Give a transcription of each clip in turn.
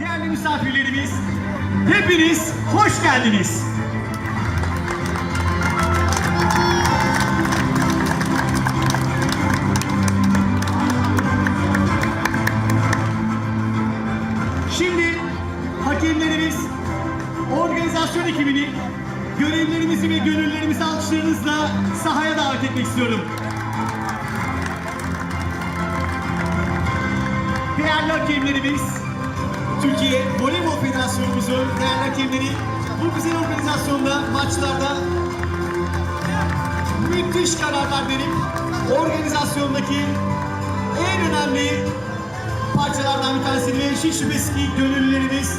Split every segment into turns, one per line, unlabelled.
değerli misafirlerimiz, hepiniz hoş geldiniz. Şimdi hakemlerimiz, organizasyon ekibini, görevlerimizi ve gönüllerimizi alkışlarınızla sahaya davet etmek istiyorum. Değerli hakemlerimiz, Türkiye Voleybol Federasyonumuzun değerli hakemleri bu güzel organizasyonda, maçlarda müthiş kararlar verip organizasyondaki en önemli parçalardan bir tanesi ve hiç şüphesiz ki gönüllülerimiz,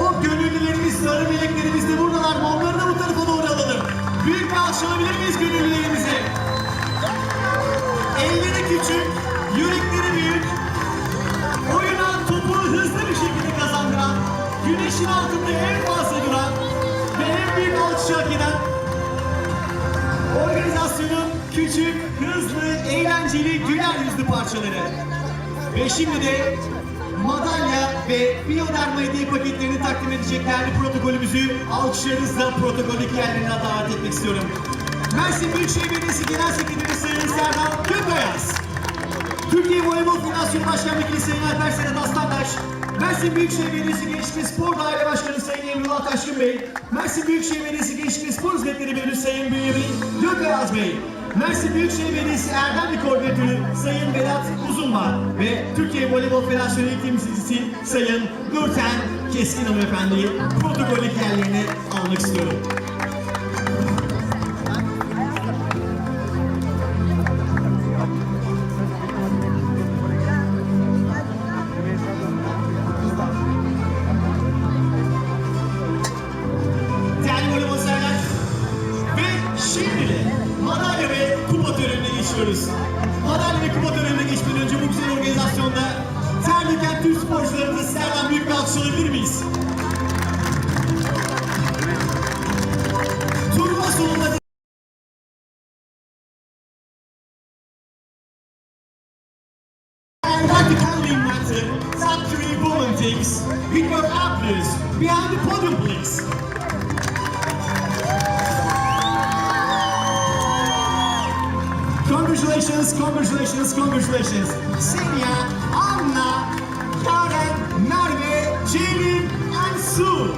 o gönüllülerimiz, sarı meleklerimiz de buradalar. Onları da bu tarafa doğru alalım. Büyük bir alabilir miyiz gönüllülerimize? Elleri küçük, yürekleri büyük, küçük, hızlı, eğlenceli, güler yüzlü parçaları. Ve şimdi de madalya ve biyoderma hediye paketlerini takdim edecek değerli protokolümüzü alkışlarınızla protokoldeki yerlerine davet etmek istiyorum. Mersin Büyükşehir Belediyesi Genel Sekreteri Sayın Serdar Gökayaz. Türkiye Voleybol Federasyonu Başkan Vekili Sayın Alper Sedat Aslantaş, Mersin Büyükşehir Belediyesi Gençlik ve Spor Daire Başkanı Sayın Emrullah Taşkın Bey, Mersin Büyükşehir Belediyesi Gençlik ve Spor Hizmetleri Müdürü Sayın Bünyamin Gökayaz Bey, Mersin Büyükşehir Belediyesi Erdemli Koordinatörü Sayın Vedat Uzunma ve Türkiye Voleybol Federasyonu İl Temsilcisi Sayın Nurten Keskin Hanımefendi'yi protokoldeki yerlerine almak istiyorum. And what the kindly matter, top three volunteers with your applause behind the podium please. Congratulations, congratulations, congratulations. Senya, Anna, Karen, Merve, Ceylin, and Su.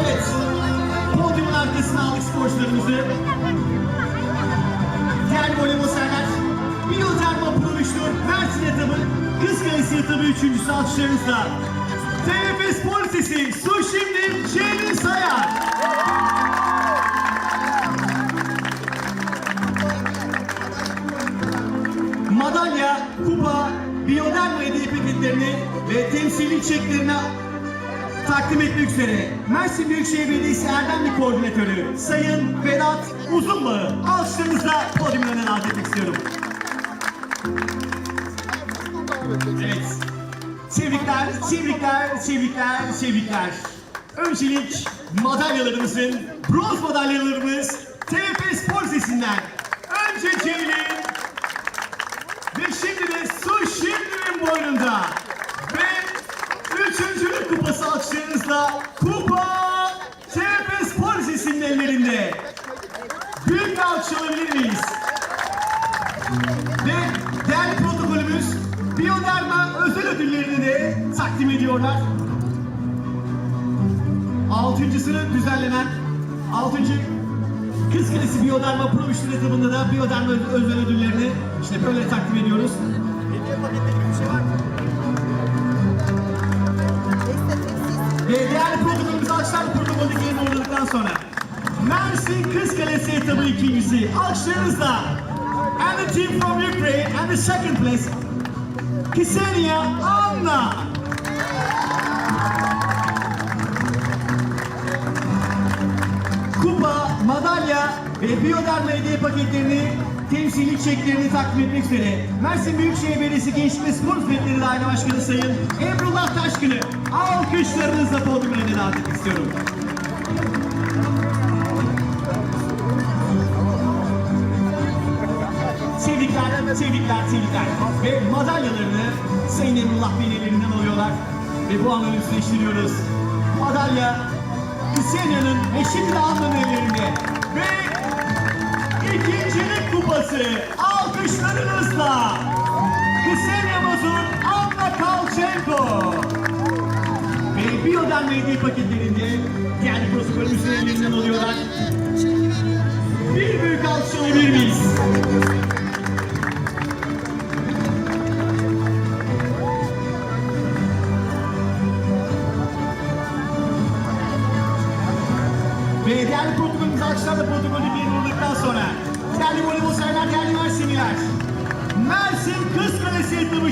Evet, podyumun arkasına aldık sporcularımızı. Biyoterma Pro 3'lü Mersin etabı, Kız Kalesi etabı 3. alkışlarınızla. TFF Spor Lisesi Su Şimdi Ceylin Sayar. madalya, kupa, biyoderma hediye paketlerini ve temsili çeklerini takdim etmek üzere Mersin Büyükşehir Belediyesi Erdemli Koordinatörü Sayın Vedat Uzunbağı alkışlarınızla podyumlarına davet etmek istiyorum. Tebrikler, tebrikler, tebrikler, tebrikler. Öncelik madalyalarımızın, bronz madalyalarımız TFF Spor Lisesi'nden. Önce Ceylin, ve şimdi de Su Şimdi'nin boynunda. Ve üçüncülük kupası alkışlarınızla Kupa TP Spor Lisesi'nin ellerinde. Büyük alkış alabilir miyiz? Takdim ediyorlar. Altıncısını düzenlenen altıncı Kız Kalesi Biyoderma Pro 3 etabında da Biyoderma özel ödüllerini işte böyle takdim ediyoruz. Ve değerli protokolümüzü alkışlarla protokoldeki yerine uğurladıktan sonra Mersin Kız Kalesi etabı ikincisi alkışlarınızla and the team from Ukraine and the second place Ksenia Anna. Kupa, madalya ve biyoderma hediye paketlerini temsili çeklerini takdim etmek üzere Mersin Büyükşehir Belediyesi Gençlik ve Spor Hizmetleri Daire Başkanı Sayın Emrullah Taşkın'ı alkışlarınızla podyum önüne davet istiyorum. Tebrikler tebrikler, tebrikler. Ve madalyalarını Sayın Emrullah Bey'in alıyorlar. Ve bu anı ölümsüzleştiriyoruz. Madalya Şimdi de Anla'nın ellerinde. Ve ikincilik kupası alkışlarınızla Mazur, Anna Kalchenko. Ve Bio'dan medya paketlerinde diğer protokolümüzün ellerinden alıyorlar.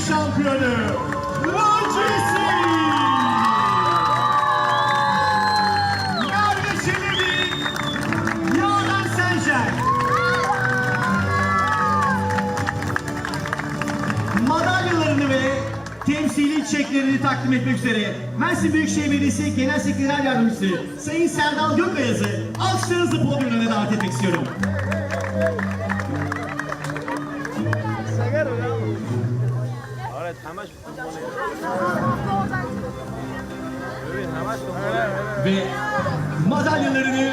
Şampiyonu Merve Çelebi Yaren Sencer madalyalarını ve temsili çeklerini takdim etmek üzere Mersin Büyükşehir Belediyesi Genel Sekreter Yardımcısı Sayın Serdal Gökayaz'ı alkışlarınızla podyum önüne davet etmek istiyorum. Ve madalyalarını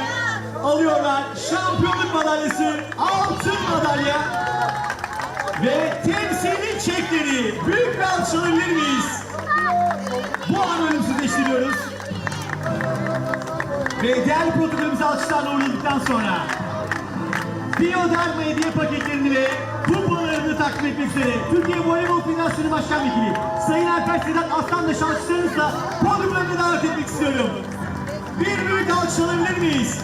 alıyorlar. Şampiyonluk madalyası, altın madalya ve temsili çekleri. Büyük bir alkış alabilir miyiz? Bu an ölümsüzleştiriyoruz. Ve değerli protokolümüzü alkışlarla uğurladıktan sonra Biyoderma hediye paketlerini ve kupalarını takdim etmek üzere Türkiye Voleybol Federasyonu Başkan Vekili Sayın Alper Sedat Aslan'la alkışlarınızla podyumlarına davet etmek istiyorum. Bir büyük alkış alabilir miyiz?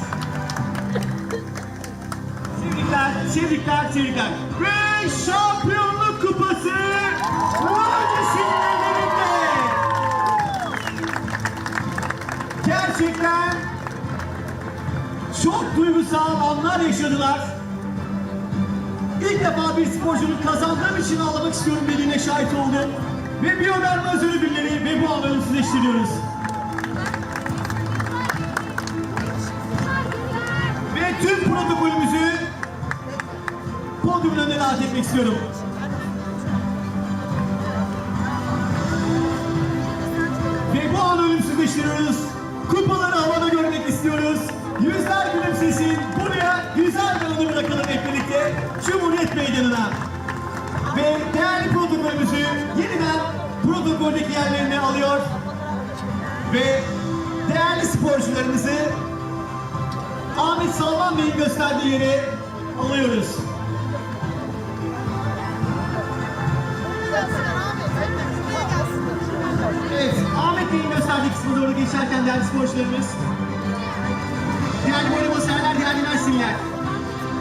Tebrikler, tebrikler, tebrikler. Ve şampiyonluk kupası Rajesi'nin ellerinde. Gerçekten çok duygusal anlar yaşadılar. İlk defa bir sporcunun kazandığım için ağlamak istiyorum dediğine şahit oldum. Ve Biyoderma özel ödülleri ve bu anı ölümsüzleştiriyoruz. Ve tüm protokolümüzü podyumun önüne davet etmek istiyorum. Ve bu anı ölümsüzleştiriyoruz. Kupaları havada görmek istiyoruz. Yüzler gülümsesin. Buraya güzel bir anı bırakalım hep birlikte. Cumhuriyet Meydanı'na. Ve değerli protokolümüzü yeniden protokoldeki yerlerine alıyor. Ve değerli sporcularımızı Ahmet Salman Bey'in gösterdiği yere alıyoruz. Evet, Ahmet Bey'in gösterdiği kısmı doğru geçerken değerli sporcularımız, değerli voleybol severler, değerli Mersinliler,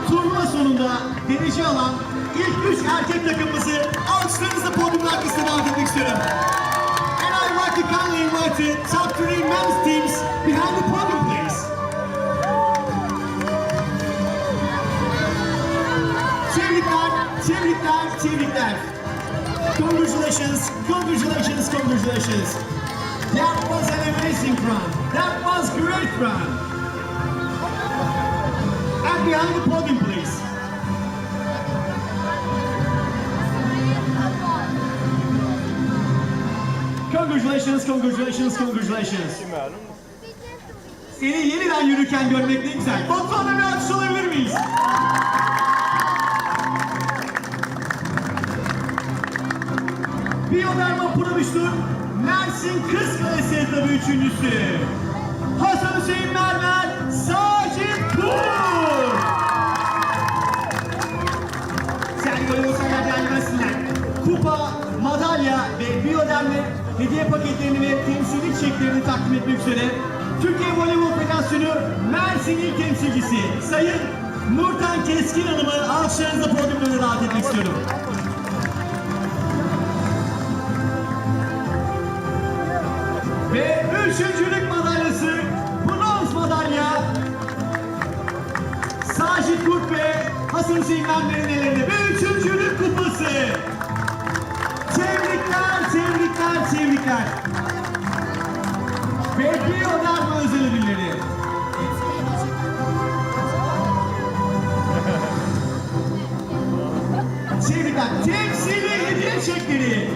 turnuva sonunda derece alan ilk üç erkek takımımızı alkışlarınızla podyumun arkasına davet istiyorum. And I'd like to kindly invite the top three men's teams behind the podium, please. Tebrikler, tebrikler, tebrikler. Congratulations, congratulations, congratulations. That was an amazing run. That was great run. And behind the podium, please. Congratulations, congratulations, congratulations. Seni yeniden yürürken görmek ne güzel. Batuhan'a bir alkış alabilir miyiz? Biyoderma Prodüktür Mersin Kız Kalesi etabı üçüncüsü. Ve biyoderme hediye paketlerini ve temsillik çeklerini takdim etmek üzere Türkiye Voleybol Federasyonu Mersin İl Temsilcisi Sayın Nurten Keskin Hanım'ı alkışlarınızla podyumuna davet etmek istiyorum. Ve üçüncülük madalyası bronz madalya Sacit Kurt ve Hasan Hüseyin Mermer'in ellerinde ve üçüncülük kupası. Tebrikler. Ve Biyoderma özel ödülleri. Tebrikler. temsili hediye çekleri.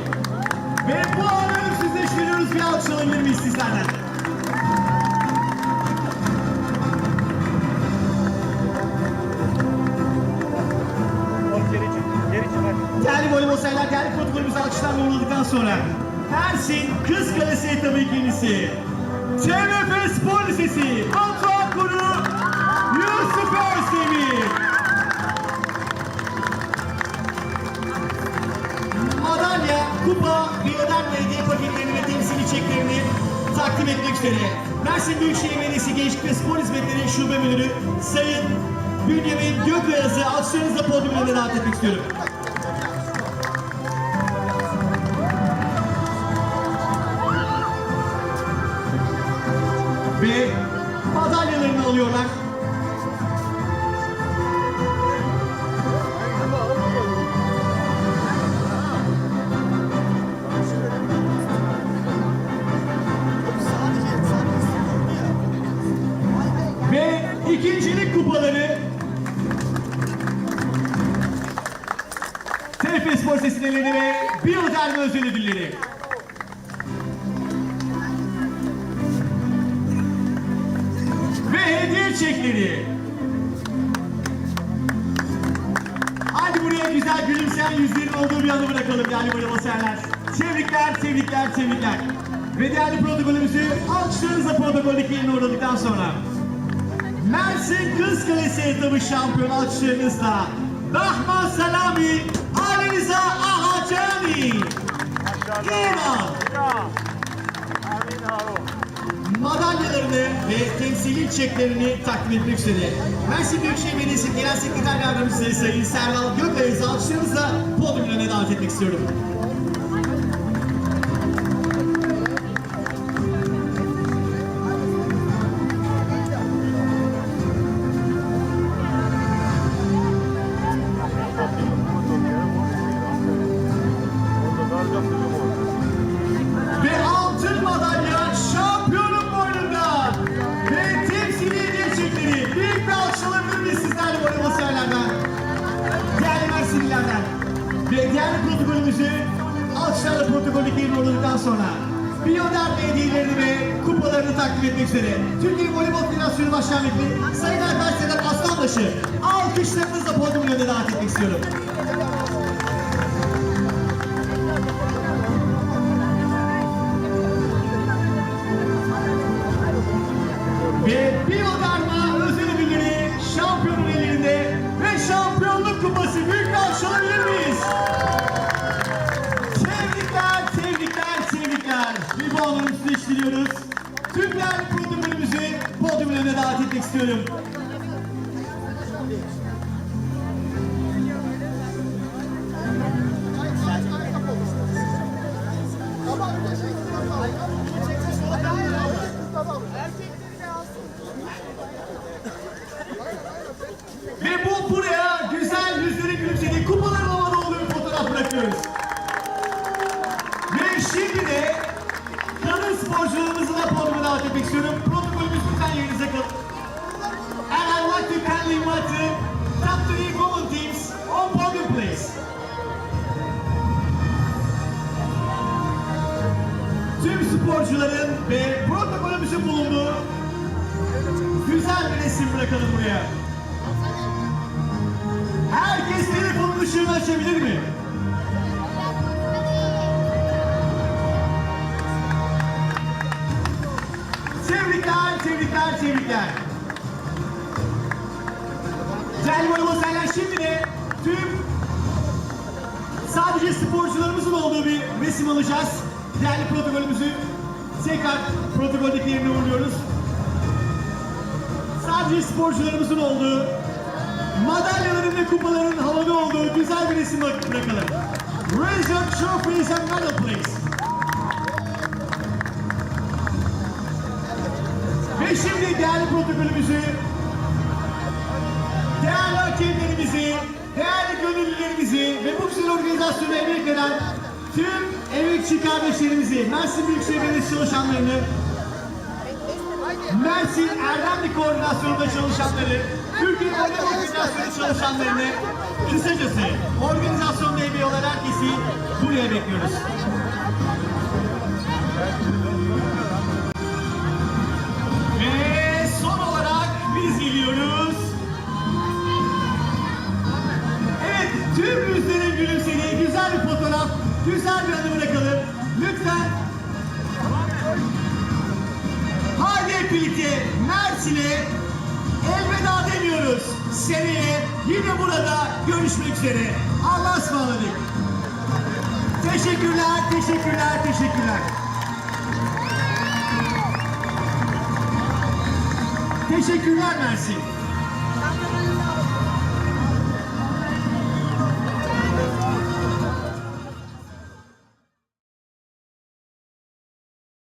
Ve bu anı ölümsüzleştiriyoruz. Bir alkış alabilir miyiz sizlerden? Değerli voleybol severler, değerli protokolümüzü alkışlarla uğurladıktan sonra Mersin Kız Kalesi etabı ikincisi TMF Spor Lisesi Batuhan Kuru Yusuf Özdemir Madalya, kupa, biyoder ve hediye paketlerini ve temsili çeklerini takdim etmek üzere Mersin Büyükşehir Belediyesi Gençlik ve Spor Hizmetleri Şube Müdürü Sayın Bünyamin Gökayaz'ı alkışlarınızla podyumuna davet etmek istiyorum. Madalyalarını alıyorlar. Ve ikincilik kupaları TFF Spor Sesineleri ve Biyoderme özel ödülleri. Hediye çekleri. Hadi buraya güzel gülümseyen yüzlerin olduğu bir anı bırakalım değerli voleybol severler. Tebrikler, tebrikler, tebrikler. Ve değerli protokolümüzü alkışlarınızla protokoldeki yerine uğradıktan sonra Mersin Kız Kalesi etabı şampiyon alkışlarınızla Rahman Salami, Aliniza Ahacani. İran.
Ya.
Madalyalarını ve temsili çeklerini takdim etmek üzere. Mersin Büyükşehir Belediyesi Genel Sekreter Yardımcısı Sayın Serdal Gökayaz'ı alkışlarınızla podium önüne davet etmek istiyorum. Değerli protokolümüzü alkışlarla yerine uğradıktan sonra Biyoder hediyelerini ve kupalarını takdim etmek üzere Türkiye Voleybol Federasyonu Başkan Sayın Alper Sedat Aslanbaşı alkışlarınızla podyumun önüne davet etmek istiyorum. Üstleştiriyoruz. Tüm değerli podyumun önüne davet etmek istiyorum. Sporcuların ve protokolümüzün bulunduğu güzel bir resim bırakalım buraya. Herkes telefonun ışığını açabilir mi? Tebrikler, tebrikler, tebrikler. Değerli severler şimdi de tüm sadece sporcularımızın olduğu bir resim alacağız. Değerli protokolümüzü tekrar protokoldeki yerine uğurluyoruz. Sadece sporcularımızın olduğu madalyaların ve kupaların havada olduğu güzel bir resim bırakalım. Raise your trophies and medal please. Ve şimdi değerli protokolümüzü, değerli hakemlerimizi, değerli gönüllülerimizi ve bu güzel organizasyona emek veren tüm emekçi kardeşlerimizi, Mersin Büyükşehir Belediyesi çalışanlarını, Mersin Erdemli Koordinasyonu'nda çalışanları Türkiye Voleybol Federasyonu çalışanlarını kısacası organizasyonda emeği olan herkesi buraya bekliyoruz. Ve son olarak biz geliyoruz. Evet, tüm yüzlerin gülümsediği güzel bir fotoğraf, güzel bir anı bırakalım. Lütfen. Haydi hep birlikte Mersin'e elveda demiyoruz. Seneye yine burada görüşmek üzere. Allah'a ısmarladık. Teşekkürler, teşekkürler, teşekkürler. Teşekkürler Mersin.